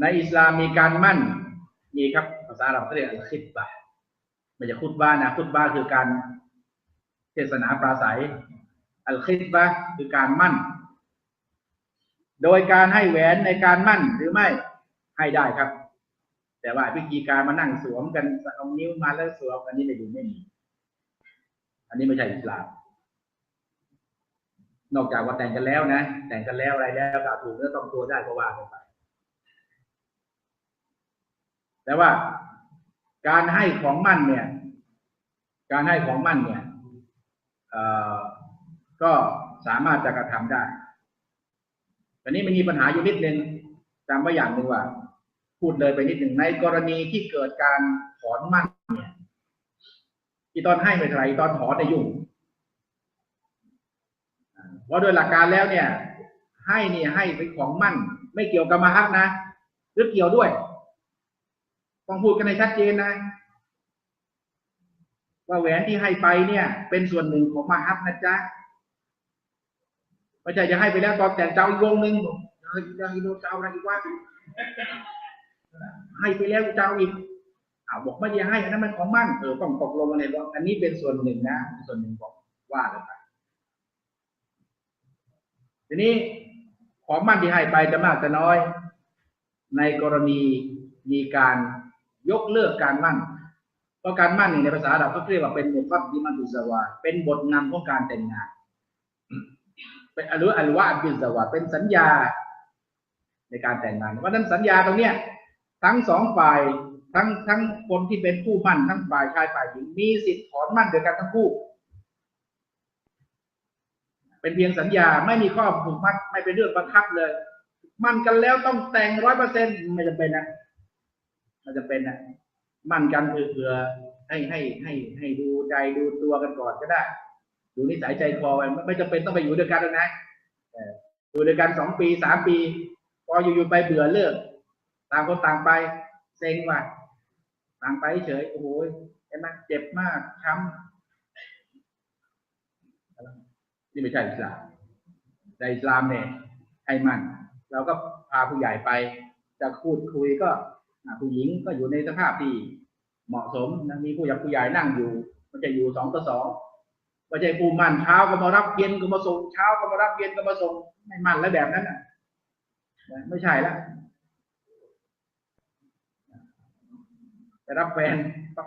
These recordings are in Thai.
ในอิสลามมีการมั่น มีครับภาษาเราเรียกอัลคิดบะไม่ใช่คุตบ้านะคุตบ้าคือการเทศนาปราศัย อัลคิดบะคือการมั่น โดยการให้แหวนในการมั่นหรือไม่ให้ได้ครับ แต่ว่าวิธีการมานั่งสวมกันเอานิ้วมาแล้วสวมอันนี้ไม่ดูไม่มีอันนี้ไม่ใช่อิสลามนอกจากว่าแต่งกันแล้วนะ แต่งกันแล้วอะไรแล้วก็ถูกเนื้อต้องตัวได้ก็ว่ากันไป แต่ว่าการให้ของมั่นเนี่ย การให้ของมั่นเนี่ยก็สามารถจะกระทำได้แต่นี้มันมีปัญหาอยู่นิดนึงจำไว้อย่างหนึ่งว่า พูดเลยไปนิดหนึ่งในกรณีที่เกิดการถอนมั่นเนี่ยที่ตอนให้ไม่เท่าไหรตอนถอนในยยุ่งเพราะโดยหลักการแล้วเนี่ย ให้เนี่ยให้เป็นของมั่น ไม่เกี่ยวกับมาฮักนะหรือเกี่ยวด้วย ต้องพูดกันในชัดเจนนะ ว่าแหวนที่ให้ไปเนี่ย เป็นส่วนหนึ่งของมาฮักนะจ๊ะไม่ใช่จะให้ไปแล้วตอนแต่งเจ้าอีกวงหนึ่งบอกเฮ้ยยังอีโนเจ้าอะไรอีกว่าให้ไปแล้วเจ้าอีกอาบอกไม่ได้ให้อันนั้นมันของมั่นเออต้องตกลงกันเลยว่าอันนี้เป็นส่วนหนึ่งนะส่วนหนึ่งบอกว่ากันไปทีนี้ของมั่นที่ให้ไปจะมากจะน้อย ในกรณีมีการ ยกเลิกการมั่น เพราะการมั่นนี่ในภาษาเราเขาเรียกว่าเป็นมุฟัดดิมันตุสวา เป็นบทนำของการแต่งงาน เป็นอรุอัลวะบิสวา เป็นสัญญาในการแต่งงาน เพราะนั้นสัญญาตรงเนี้ยทั้งสองฝ่ายทั้งทั้งคนที่เป็นผู้มั่นทั้งฝ่ายชายฝ่ายหญิงมีสิทธิ์ถอนมั่นโดยกันทั้งคู่ เป็นเพียงสัญญาไม่มีข้อผูกมัดไม่เป็นเรื่องบังคับเลย มั่นกันแล้วต้องแต่งร้อยเปอร์เซ็นต์ไม่จำเป็นนะ ไม่จำเป็นนะมั่นกันเผื่อให้ให้ให้ให้ดูใจดูตัวกันก่อนก็ได้ดูนิสัยใจคอไว้ไม่ไม่จำเป็นต้องไปอยู่ด้วยกันหรอกนะอยู่ด้วยกันสองปีสามปี พออยู่ๆไปเบื่อเลิกต่างคนต่างไปเซ็งว่ะต่างไปเฉยโอ้โหเห็นไหมเจ็บมากช้ำนี่ไม่ใช่อิสลามในอิสลามเนี่ยให้มันเราก็พาผู้ใหญ่ไปจะพูดคุยก็ ผู้หญิงก็อยู่ในสภาพที่เหมาะสมนะมีผู้ใหญ่ผู้ใหญ่นั่งอยู่มันจะอยู่สองต่อสองไม่ใช่ผู้มั่นเช้าก็มารับเย็นก็มาส่งเช้าก็มารับเย็นก็มาส่งไม่มั่นแล้วแบบนั้นน่ะไม่ใช่ละไปรับแฟน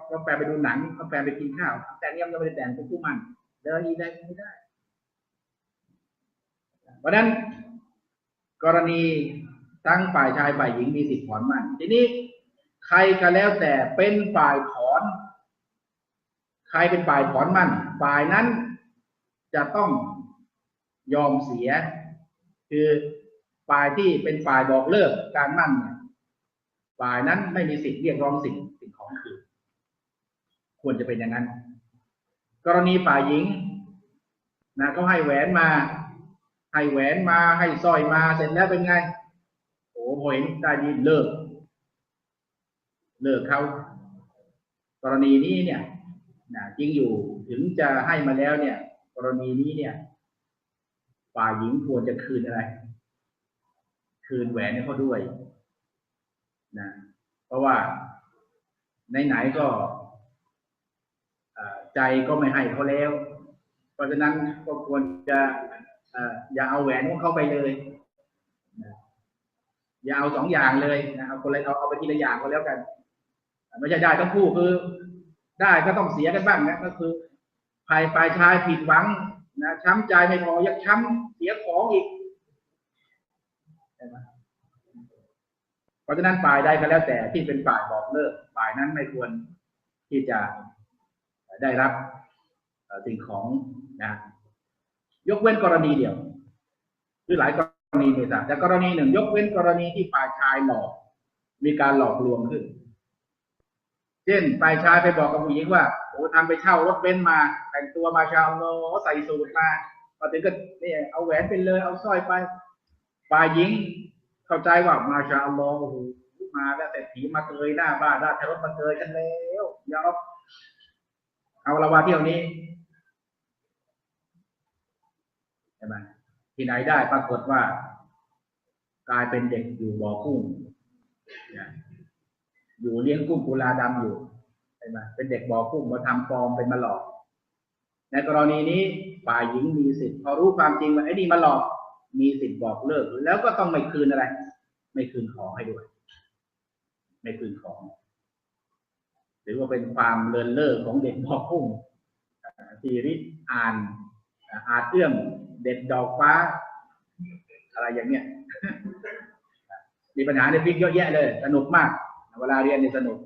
ก็แฟนไปดูหนังก็แฟนไปกินข้าวแต่เนี่ยยังไม่ได้แต่งเป็นผู้มั่นเดินอีได้ไม่ได้ เพราะนั้นกรณี ทั้งฝ่ายชายฝ่ายหญิงมีสิทธิ์ถอนมั่นทีนี้ใครก็แล้วแต่เป็นฝ่ายถอน ใครเป็นฝ่ายถอนมั่นฝ่ายนั้นจะต้องยอมเสีย คือฝ่ายที่เป็นฝ่ายบอกเลิกการมั่นเนี่ยฝ่ายนั้นไม่มีสิทธิ์เรียกร้องสิ่งสิ่งของคืนควรจะเป็นอย่างนั้น กรณีฝ่ายหญิงนะเขาให้แหวนมา ให้แหวนมาให้สร้อยมาเสร็จแล้วเป็นไง โอ้พอเห็นได้ดีเลิก เลิกเขากรณีนี้เนี่ยนะจริงอยู่ถึงจะให้มาแล้วเนี่ย กรณีนี้เนี่ยฝ่ายหญิงควรจะคืนอะไร คืนแหวนให้เขาด้วยนะเพราะว่าไหนๆก็ใจก็ไม่ให้เขาแล้ว เพราะฉะนั้นก็ควรจะออย่าเอาแหวนของเขาไปเลย อย่าเอาสองอย่างเลยนะเอาคนละเอาเอาไปทีละอย่างก็แล้วกันไม่ใช่ได้ทั้งคู่คือ ได้ก็ต้องเสียกันบ้างนะก็คือฝ่ายฝ่ายชายผิดหวังนะช้ำใจไม่พอยังช้ำเสียของอีกเพราะฉะนั้นฝ่ายใดก็แล้วแต่ที่เป็นฝ่ายบอกเลิกฝ่ายนั้นไม่ควรที่จะได้รับสิ่งของนะ ยกเว้นกรณีเดียว หรือหลายกร ณีไม่ทราบแต่กรณีหนึ่งยกเว้นกรณีที่ฝ่ายชายหลอก มีการหลอกลวงขึ้น เช่นฝ่ายชายไปบอกกับผู้หญิงว่าโอ้ทำไปเช่ารถเบนซ์มา แต่งตัวมาชาวโลใส่สูทมาพอถึงก็นี่เอาแหวนไปเลยเอาสร้อยไปฝ่ายหญิง เข้าใจว่ามาชาวโลโอ้โหมาแล้วแต่ผีมาเกยหน้าบ้านราชรถมาเกยกันแล้วอย่าเอาเอาละว่าเที่ยวนี้ใช่ไหม ที่ไหนได้ปรากฏว่า กลายเป็นเด็กอยู่บ่อกุ้งอยู่เลี้ยงกุ้งกุลาดำอยู่ใช่ไหมเป็นเด็กบ่อกุ้งมาทำฟอร์มเป็นมาหลอก ในกรณีนี้ฝ่ายหญิงมีสิทธิ์พอรู้ความจริงว่าไอ้นี่มาหลอกมีสิทธิ์บอกเลิก แล้วก็ต้องไม่คืนอะไร ไม่คืนของให้ด้วย ไม่คืนของ หรือว่าเป็นความเลินเล่อของเด็กบ่อกุ้งที่ริอ่าน หาเอื้อมเด็ดดอกฟ้า อะไรอย่างเนี้ยมีปัญหาในฟิกเยอะแยะเลย สนุกมาก เวลาเรียนเนี่ยสนุก